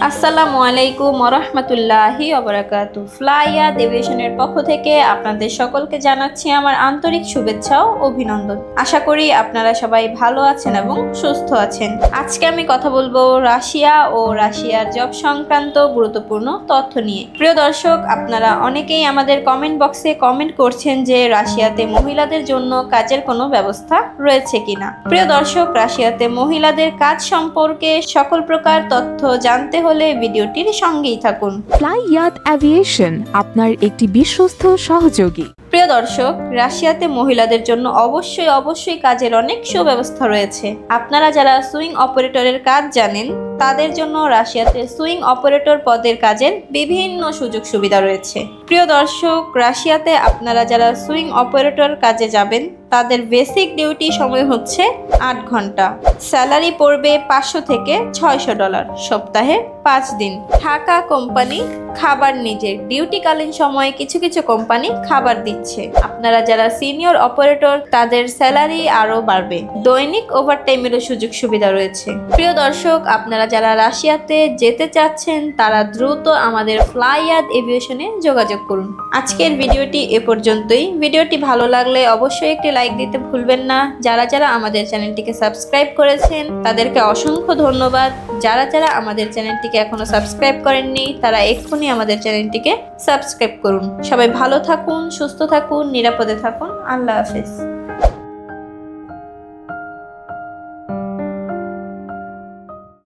আসসালামু আলাইকুম ওরহমতুল্লাহি অবরাকাতু ফ্লাইয়া দেবিয়েশনের পক্ষ থেকে আপনাদের সকলকে জানাচ্ছি আমার আন্তরিক শুভেচ্ছা ও অভিনন্দন। আশা করি আপনারা সবাই ভালো আছেন এবং সুস্থ আছেন। আজকে আমি কথা বলব রাশিয়া ও রাশিয়ার জব সংক্রান্ত গুরুত্বপূর্ণ তথ্য নিয়ে। প্রিয় দর্শক, আপনারা অনেকেই আমাদের কমেন্ট বক্সে কমেন্ট করছেন যে রাশিয়াতে মহিলাদের জন্য কাজের কোনো ব্যবস্থা রয়েছে কিনা। প্রিয় দর্শক, রাশিয়াতে মহিলাদের কাজ সম্পর্কে সকল প্রকার তথ্য জানতে হলে ভিডিওটির সঙ্গেই থাকুন। ফ্লাই ইয়াত অ্যাভিয়েশন আপনার একটি বিশ্বস্ত সহযোগী। প্রিয় দর্শক রাশিয়াতে মহিলাদের জন্য অবশ্যই অবশ্যই কাজের অনেক সুব্যবস্থা রয়েছে। আপনারা যারা সুইং অপারেটরের কাজ জানেন তাদের জন্য রাশিয়াতে সুইং অপারেটর পদের কাজের বিভিন্ন সুযোগ সুবিধা রয়েছে। প্রিয় দর্শক রাশিয়াতে আপনারা যারা সুইং অপারেটর কাজে যাবেন তাদের বেসিক ডিউটি সময় হচ্ছে আট ঘণ্টা। স্যালারি পড়বে পাঁচশো থেকে ছয়শো ডলার, সপ্তাহে পাঁচ দিন। থাকা কোম্পানি খাবার নিজের। ডিউটিকালীন সময়ে কিছু কিছু কোম্পানি খাবার দিচ্ছে। আপনারা যারা সিনিয়র অপারেটর, তাদের স্যালারি আরও বাড়বে। দৈনিক ওভারটাইমেরও সুযোগ সুবিধা রয়েছে। প্রিয় দর্শক, আপনারা যারা রাশিয়াতে যেতে চাচ্ছেন, তারা দ্রুত আমাদের ফ্লাইয়াদ এভিয়েশনে যোগাযোগ করুন। আজকের ভিডিওটি এ পর্যন্তই। ভিডিওটি ভালো লাগলে অবশ্যই একটি লাইক দিতে ভুলবেন না। যারা যারা আমাদের চ্যানেলটিকে সাবস্ক্রাইব করেছেন, তাদেরকে অসংখ্য ধন্যবাদ। যারা যারা আমাদের চ্যানেলটিকে এখনও সাবস্ক্রাইব করেননি, তারা এক্ষুনি আমাদের চ্যানেলটিকে সাবস্ক্রাইব করুন। সবাই ভালো থাকুন, সুস্থ থাকুন, নিরাপদে থাকুন। আল্লাহ হাফেজ।